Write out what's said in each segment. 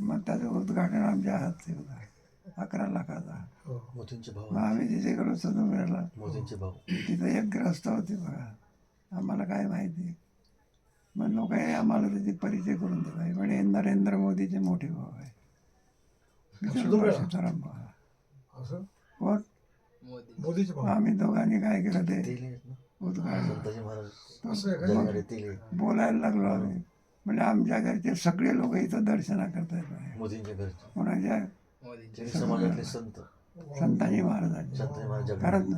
मग त्याचं उद्घाटन आमच्या हाती होता अकरा लाखाचा. हो मोदींचे मग भाऊ आम्ही तिथे गेलो सदुमेरला मोदींचे भाऊ तिथं एक ग्रस्त होते बघा. आम्हाला काय माहिती. मग लोकांनी आम्हाला त्याची परिचय करून दिला. म्हणजे नरेंद्र मोदीचे मोठे भाऊ आहे. असं? कोण? मोदीचे भाऊ आम्ही दोघांनी काय केलं ते? ना? उद्घाटन. संताजी महाराज. असं आहे का? जगणारे तेली बोलायला लागलो आम्ही. म्हणजे आमच्या घरचे सगळे लोक इथं दर्शना म्हणे. मोदींच्या घरचे. कोणाच्या? त्यांनी समाजातले संत. संताजी महाराजांचे. महाराज जगणारे कारण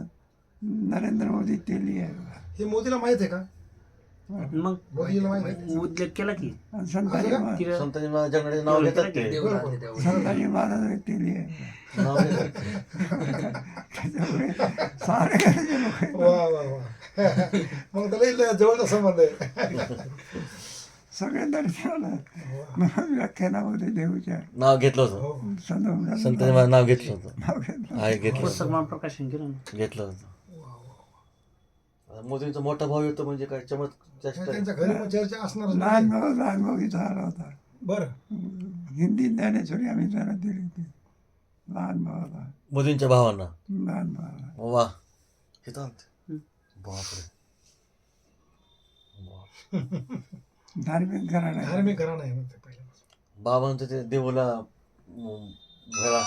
नरेंद्र मोदी तेली आहे बघा. हे मोदीला माहीत आहे का? मग मोदीला माहीत आहे. उद्योग केला की? आणि संताजी महाराज. तिला संताजी महाराज नाव घेतात ते. संताजी महाराज तेली आहे. नाव घेतात ते. त्याच्यामुळे सारे घरचे लोक वा वा वा. मग त्याला जवळचा संबंध आहे. सगळे दर्शनाला म्हणून व्याख्यानामध्ये देऊच्या नाव घेतलं होतं. हो. महाराज नाव घेतलं होतं. नाव घेतलं आहे घेतलं पुस्तक केलं ना? घेतलं होतं. आता मोदींचा मोठा भाव येतो म्हणजे काय चमत जास्त आहे. त्यांच्या घरी मग चर्चा असणार लहान भाऊ लहान भाऊ इथं आला होता. बरं. हिंदी ज्ञानेश्वरी आम्ही त्याला दिली होती. लहान भावाला. मोदींच्या भावांना? लहान भावाला. वा. हे तर. बापरे. बाप. धार्मिक घराणा आहे. धार्मिक घराणं आहे मग ते पहिल्यापासून. बाबांचं ते देऊला अं, घरा.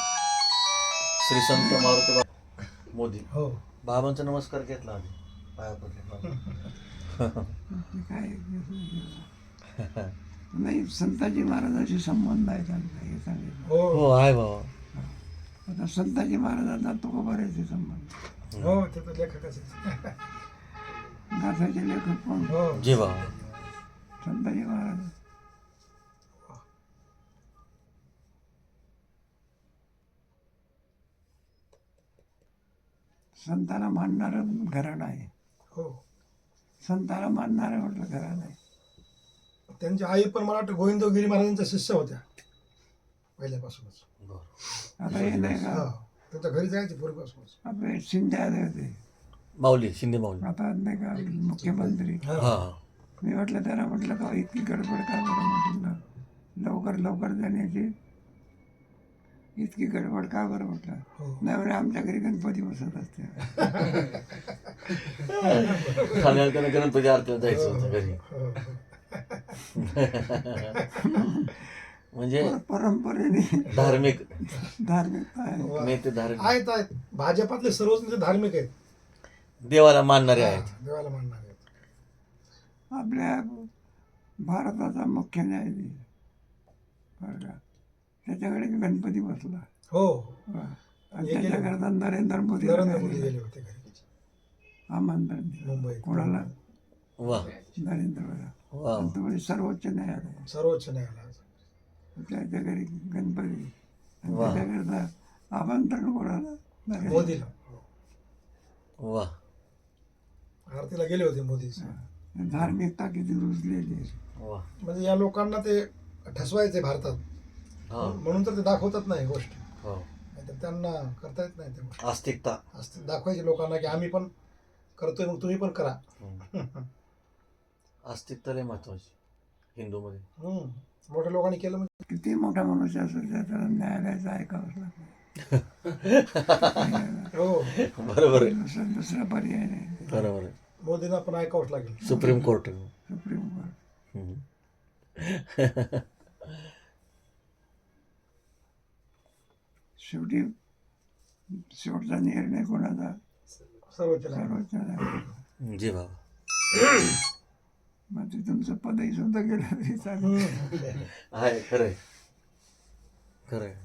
श्री संत मारुती बा- मोदी. हो. बाबांचा नमस्कार घेतला आधी पाया पडले ते काय नाही संताजी महाराजाशी संबंध आहे त्यांचा हे सांगितलं हो. हो आहे बाबा. आता संताजी महाराजांचा तो बरेच संबंध? हो ते तर लेखकच. गाथाचे लेखक पण हो. जे बाबा. संताजी महाराज संतांना मानणारं घराणं आहे हो संतांना मानणारं म्हटलं घराणं आहे त्यांची आई पण मला वाटतं गोविंदगिरी महाराजांच्या शिष्य होत्या पहिल्यापासूनच बरं आता हे नाही हा का त्यांच्या घरी जायची पूर्वीपासूनच आपले शिंदे आले होते माऊली शिंदे माऊली आता नाही का मुख्यमंत्री हा हा मी म्हटलं त्याला म्हटलं का इतकी गडबड का बरं म्हटलं? लवकर लवकर जाण्याची. इतकी गडबड का बरं म्हटलं? हो. नाही बरं आमच्या घरी गणपती बसत असते. गणपती आरतीला जायचं होतं घरी. म्हणजे पर- परंपरेने. धार्मिक. वा. नेते धार्मिक. आहेत आहेत. भाजपातले सर्वच नेते धार्मिक आहेत. देवाला मानणारे आहेत. देवाला मानणार आहेत आपल्या भारताचा मुख्य न्यायाधीश. बरं का? त्याच्याकडे गणपती बसला. हो. आणि. त्याच्याकरता नरेंद्र मोदी होते आमंत्रण. मुंबईत. कोणाला? नरेंद्र मोदी. वा. आणि तो म्हणजे सर्वोच्च न्यायालय. सर्वोच्च न्यायालयात त्याच्या घरी गणपती. त्याच्याकरता आमंत्रण कोणाला? नरेंद्र मोदीला. हो. वा. आरतीला गेले होते मोदी धार्मिकता किती रुजलेली आहे. म्हणजे या लोकांना ते ठसवायचे भारतात. हा. म्हणून तर ते दाखवतात नाही गोष्टी. हो. नाहीतर त्यांना करता येत नाही गोष्टी. आस्तिकता. असं दाखवायचे लोकांना की आम्ही पण करतोय मग तुम्ही पण करा. आस्तिकता लय महत्वाची हिंदूमध्ये. हम्म. मोठ्या लोकांनी केलं म्हणजे किती मोठा मनुष्य असेल तर त्याला न्यायालयाचं ऐकावंच लागतं. हो. बरोबर आहे. दुसरा दुसरा पर्याय नाही. बरोबर आहे. मोदींना पण ऐकावंच लागेल. Supreme court. Supreme court. हम्म. शेवटी शेवटचा निर्णय कोणाचा? सर्वोच्च सर्वोच्च जी बाबा. मग ते तुमचं पदही सुद्धा गेलं तरी चालेल. आहे खरंय. खरंय.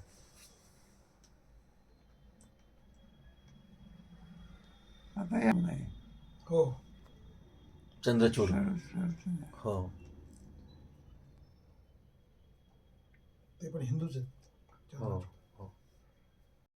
आता या नाही. हो. चंद्रचूड सर्व- सर्वोच्च न्यायालय. हो ते